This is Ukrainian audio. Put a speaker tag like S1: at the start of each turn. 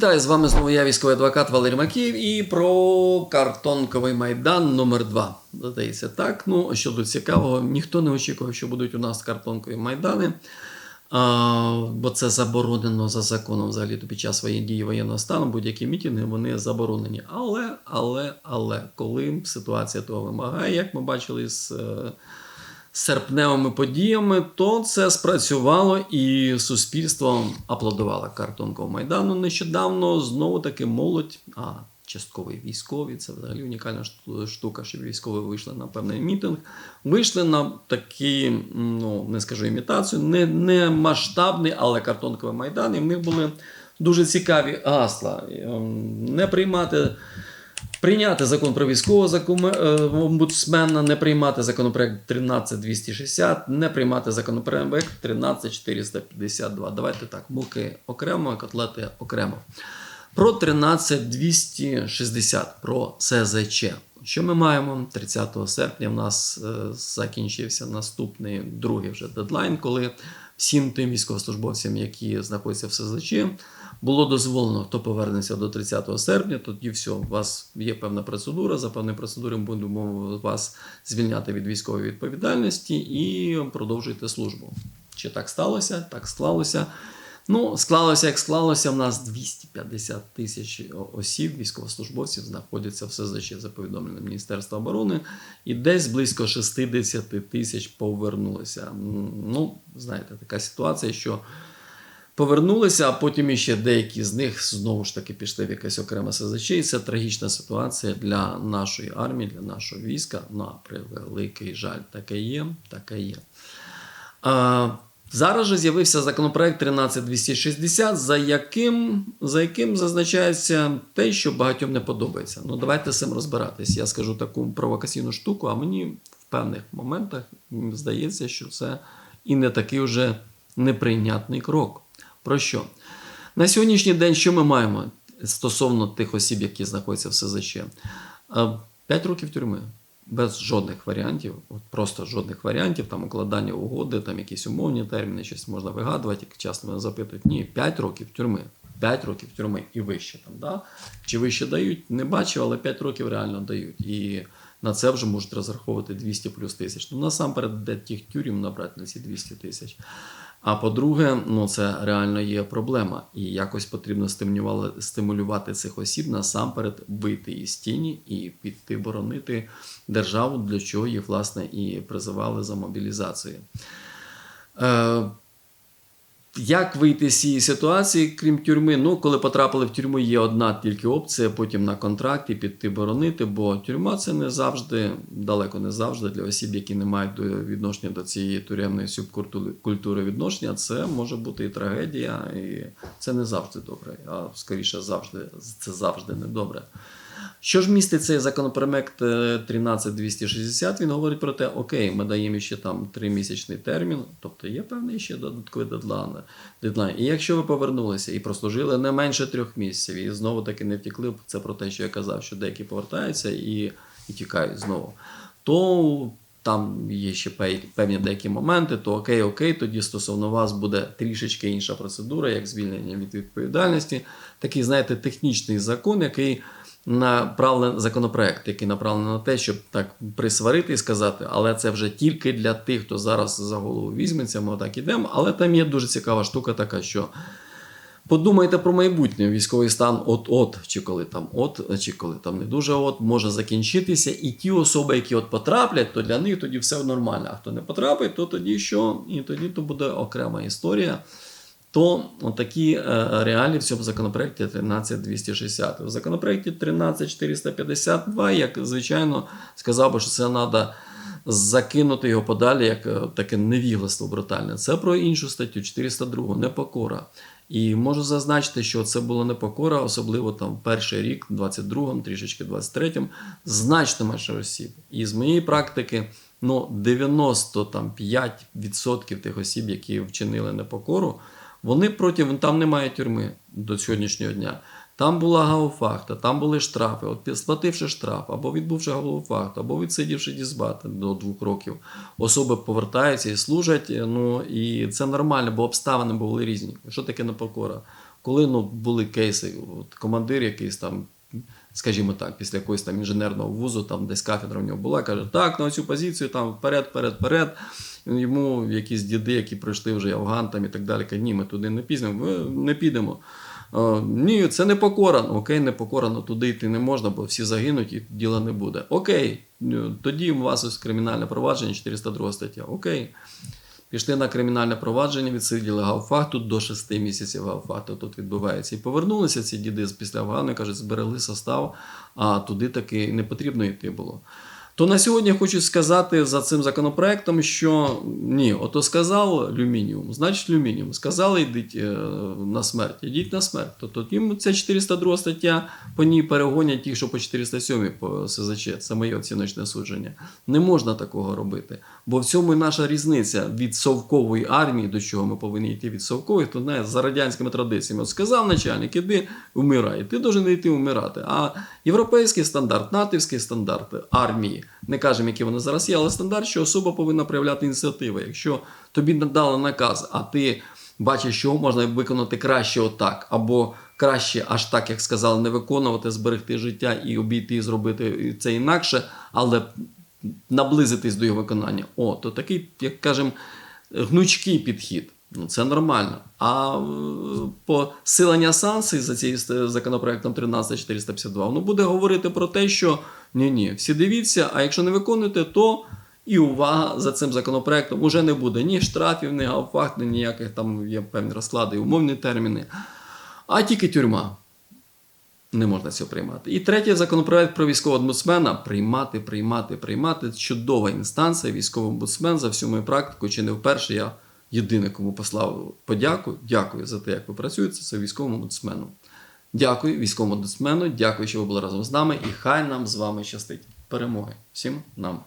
S1: вітаю з вами знову я, військовий адвокат Валерій Макіїв, і про картонковий майдан номер 2 Здається, так. Ну, щодо цікавого, ніхто не очікував, що будуть у нас картонкові майдани. А, бо це заборонено за законом взагалі то під час воєнної дії воєнного стану будь-які мітинги вони заборонені. Але, але, але, коли ситуація того вимагає, як ми бачили з е, серпневими подіями, то це спрацювало і суспільство аплодувало картонковому майдану. Нещодавно знову таки молодь, а частковий військові, це взагалі унікальна штука, щоб військові вийшли на певний мітинг. Вийшли на такий, ну не скажу імітацію, не, не масштабний, але картонковий майдан. І в них були дуже цікаві гасла. Ем, Не приймати. Прийняти закон про військового закуме- е, омбудсмена, не приймати законопроект 13260, не приймати законопроект 13452. Давайте так, муки окремо, котлети окремо. Про 13260, про СЗЧ. Що ми маємо? 30 серпня в нас е, закінчився наступний другий вже дедлайн, коли всім тим військовослужбовцям, які знаходяться в СЗЧ, було дозволено, хто повернеться до 30 серпня, тоді все, у вас є певна процедура. За певною процедурою будемо вас звільняти від військової відповідальності і продовжуйте службу. Чи так сталося? Так склалося. Ну, склалося, як склалося, в нас 250 тисяч осіб, військовослужбовців знаходяться в СЗЧ за повідомленням Міністерства оборони, і десь близько 60 тисяч повернулися. Ну, знаєте, така ситуація, що повернулися, а потім іще деякі з них знову ж таки пішли в якесь окреме СЗЧ. І це трагічна ситуація для нашої армії, для нашого війська. На превеликий жаль, таке є, таке є. Зараз же з'явився законопроект 13260, за яким, за яким зазначається те, що багатьом не подобається. Ну, давайте з цим розбиратись. Я скажу таку провокаційну штуку, а мені в певних моментах здається, що це і не такий вже неприйнятний крок. Про що? На сьогоднішній день що ми маємо стосовно тих осіб, які знаходяться в СЗЧ? 5 років тюрми. Без жодних варіантів, от просто жодних варіантів, там укладання угоди, там якісь умовні терміни, щось можна вигадувати, як часто мене запитують. Ні, 5 років тюрми. 5 років тюрми і вище там, да? Чи вище дають? Не бачив, але 5 років реально дають. І на це вже можуть розраховувати 200 плюс тисяч. Ну, насамперед, де тих тюрем набрати на ці 200 тисяч. А по-друге, ну це реально є проблема, і якось потрібно стимулювати, цих осіб насамперед вийти із тіні і піти боронити державу, для чого їх власне і призивали за мобілізацію. Як вийти з цієї ситуації, крім тюрми? Ну, коли потрапили в тюрму, є одна тільки опція, потім на контракт і піти боронити, бо тюрма це не завжди, далеко не завжди для осіб, які не мають до- відношення до цієї тюремної субкультури відношення. Це може бути і трагедія, і це не завжди добре, а скоріше завжди це завжди не добре. Що ж містить цей законопроект е, 13260? Він говорить про те, окей, ми даємо ще там тримісячний термін, тобто є певний ще додатковий дедлайн. І якщо ви повернулися і прослужили не менше трьох місяців, і знову таки не втекли, це про те, що я казав, що деякі повертаються і, і тікають знову, то там є ще певні деякі моменти, то окей, окей, тоді стосовно вас буде трішечки інша процедура, як звільнення від відповідальності. Такий, знаєте, технічний закон, який направлений законопроект, який направлений на те, щоб так присварити і сказати, але це вже тільки для тих, хто зараз за голову візьметься, ми так ідемо. Але там є дуже цікава штука така, що. Подумайте про майбутнє. Військовий стан от-от, чи коли там от, чи коли там не дуже от, може закінчитися. І ті особи, які от потраплять, то для них тоді все нормально. А хто не потрапить, то тоді що? І тоді то буде окрема історія. То такі е, реалії в цьому законопроекті 13260. В законопроекті 13452, як звичайно, сказав би, що це треба закинути його подалі, як е, таке невігластво брутальне. Це про іншу статтю 402 непокора. І можу зазначити, що це була непокора, особливо там перший рік, 22-му, трішечки 23-му, значно менше осіб. І з моєї практики, ну 95% тих осіб, які вчинили непокору, вони протягом там немає тюрми до сьогоднішнього дня. Там була гауфахта, там були штрафи. От сплативши штраф, або відбувши гауфахту, або відсидівши дізбати до двох років, особи повертаються і служать. Ну і це нормально, бо обставини були різні. Що таке непокора? коли ну, були кейси, от, командир якийсь там, скажімо так, після якогось там інженерного вузу, там десь кафедра в нього була, каже, так, на цю позицію там вперед, вперед, вперед. Йому якісь діди, які пройшли вже Афган там і так далі, кажуть, ні, ми туди не пізнімо, ми не підемо. Е, Ні, це не покора. Ну, Окей, не покора, але туди йти не можна, бо всі загинуть і діла не буде. Окей, е, тоді у вас ось кримінальне провадження, 402 стаття. Окей. Пішли на кримінальне провадження, відсиділи гауфахту до 6 місяців гауфахту тут відбувається. І повернулися ці діди після Афгану, кажуть, зберегли состав, а туди таки не потрібно йти було. То на сьогодні хочу сказати за цим законопроектом, що ні, ото сказав люмініум, значить люмініум. Сказали, йдіть е, на смерть, йдіть на смерть. Тобто їм ця 402 стаття по ній перегонять ті, що по 407 по СЗЧ. Це моє оціночне судження. Не можна такого робити. Бо в цьому і наша різниця від совкової армії, до чого ми повинні йти від совкових, то не за радянськими традиціями. От сказав начальник, іди вмирай. Ти должен йти вмирати. А європейський стандарт, натівський стандарт армії, не кажемо, які вони зараз є, але стандарт, що особа повинна проявляти ініціативу. Якщо тобі надали наказ, а ти бачиш, що можна виконати краще отак, або краще аж так, як сказали, не виконувати, зберегти життя і обійти, і зробити це інакше, але наблизитись до його виконання. О, то такий, як кажемо, гнучкий підхід. Ну, це нормально. А е, посилення санкцій за цим законопроектом 13452 воно буде говорити про те, що ні, ні, всі дивіться, а якщо не виконуєте, то і увага за цим законопроектом уже не буде ні штрафів, ні гауфахт, ні ніяких там є певні розклади, і умовні терміни, а тільки тюрма. Не можна цього приймати. І третій законопроект про військового омбудсмена приймати, приймати, приймати. Чудова інстанція, військовий омбудсмен за всю мою практику, чи не вперше я єдиний, кому послав подяку. Дякую за те, як ви працюєте. Це військовому омбудсмену. Дякую військовому дисмену, дякую, що ви були разом з нами, і хай нам з вами щастить. Перемоги всім нам.